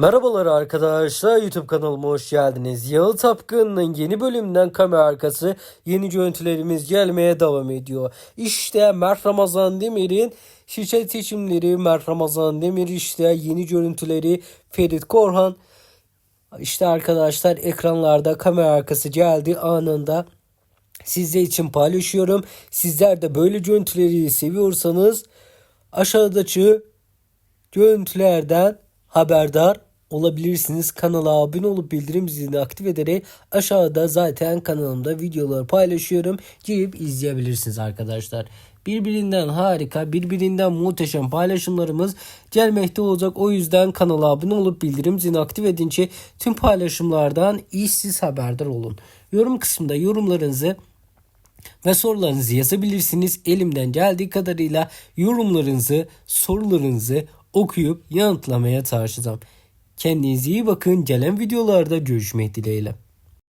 Merhabalar arkadaşlar YouTube kanalıma hoş geldiniz. Yalı Tapkın'ın yeni bölümünden kamera arkası yeni görüntülerimiz gelmeye devam ediyor. İşte Mert Ramazan Demir'in şirket seçimleri, Mert Ramazan Demir işte yeni görüntüleri, Ferit Korhan. İşte arkadaşlar ekranlarda kamera arkası geldi anında sizler için paylaşıyorum. Sizler de böyle görüntüleri seviyorsanız aşağıdaki görüntülerden haberdar olabilirsiniz. Kanala abone olup bildirim zilini aktif ederek aşağıda zaten kanalımda videoları paylaşıyorum. Girip izleyebilirsiniz arkadaşlar. Birbirinden harika, birbirinden muhteşem paylaşımlarımız gelmekte olacak. O yüzden kanala abone olup bildirim zilini aktif edince tüm paylaşımlardan işsiz haberdar olun. Yorum kısmında yorumlarınızı ve sorularınızı yazabilirsiniz. Elimden geldiği kadarıyla yorumlarınızı, sorularınızı okuyup yanıtlamaya çalışacağım. Kendinize iyi bakın. Gelen videolarda görüşmek dileğiyle.